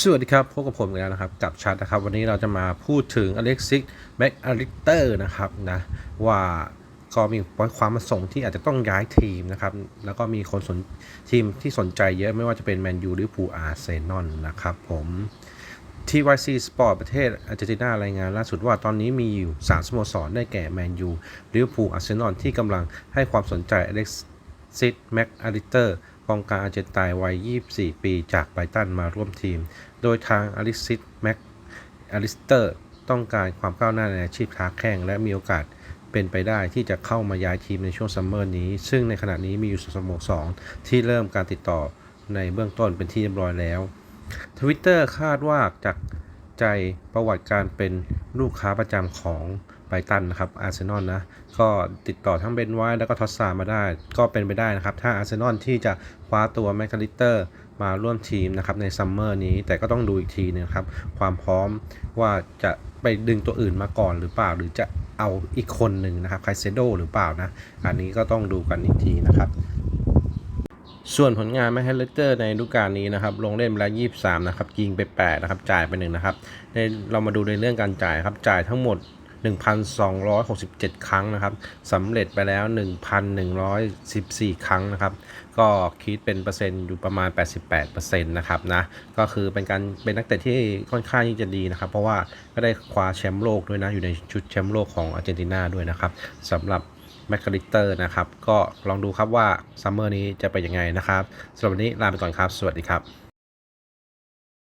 สวัสดีครับพบกับผมอีกแล้วนะครับ กับชัดนะครับ วันนี้เราจะมาพูดถึงอเล็กซิกแม็กอาริเตอร์นะครับนะว่าก็มีความประสงค์ที่อาจจะต้องย้ายทีมนะครับ แล้วก็มีคนสนทีมที่สนใจเยอะไม่ว่าจะเป็นแมนยูหรือพูอาร์เซนอลนะครับผมที่ YC Sport ประเทศอาร์เจนตินารายงานล่าสุดว่าตอนนี้มีอยู่ 3สโมสรได้แก่แมนยูลิเวอร์พูลอาร์เซนอลที่กำลังให้ความสนใจอเล็กซิกแม็กอาริเตอร์ กองกลางอาร์เจนตายวัย 24 ปีจากไบตันมาร่วมทีม โดยทางอลิซิตแม็กอลิสเตอร์ต้องการความก้าวหน้าในอาชีพค้าแข่งและมีโอกาสเป็นไปได้ที่จะเข้ามาย้ายทีมในช่วงซัมเมอร์นี้ ซึ่งในขณะนี้มีอยู่สโมสรที่เริ่มการติดต่อในเบื้องต้นเป็นที่เรียบร้อยแล้วทวิตเตอร์คาดว่าจาก ใจประวัติการเป็นลูกค้าประจำของไบรตันนะครับอาร์เซนอลนะ ก็ติดต่อทั้งเบนไวท์แล้วก็ทอสซามาได้ ก็เป็นไปได้นะครับ ถ้าอาร์เซนอลที่จะคว้าตัวแมคคาลิเตอร์มาร่วมทีมนะครับในซัมเมอร์นี้ แต่ก็ต้องดูอีกทีนะครับ ความพร้อมว่าจะไปดึงตัวอื่นมาก่อนหรือเปล่า หรือจะเอาอีกคนหนึ่งนะครับไคเซโดหรือเปล่านะ อันนี้ก็ต้องดูกันอีกทีนะครับ ส่วนผลงานแมคคาลิสเตอร์ในฤดูกาลนี้นะครับลงเล่นไปแล้ว23นะครับยิงไป8นะครับจ่ายไป1นะครับในเรามาดูในเรื่องการจ่ายครับจ่ายทั้งหมด 1,267 ครั้งนะครับสำเร็จไปแล้ว 1,114 ครั้งนะครับ ก็คิดเป็นเปอร์เซ็นต์อยู่ประมาณ 88%นะครับนะก็คือเป็นการเป็นนักเตะที่ค่อนข้างที่จะดีนะครับ เพราะว่าก็ได้คว้าแชมป์โลกด้วยนะอยู่ในชุดแชมป์โลกของอาร์เจนตินาด้วยนะครับสำหรับ แมคคาริเตอร์นะครับ ก็ลองดูครับว่าซัมเมอร์นี้จะเป็นยังไงนะครับสำหรับวันนี้ลาไปก่อนครับ สวัสดีครับ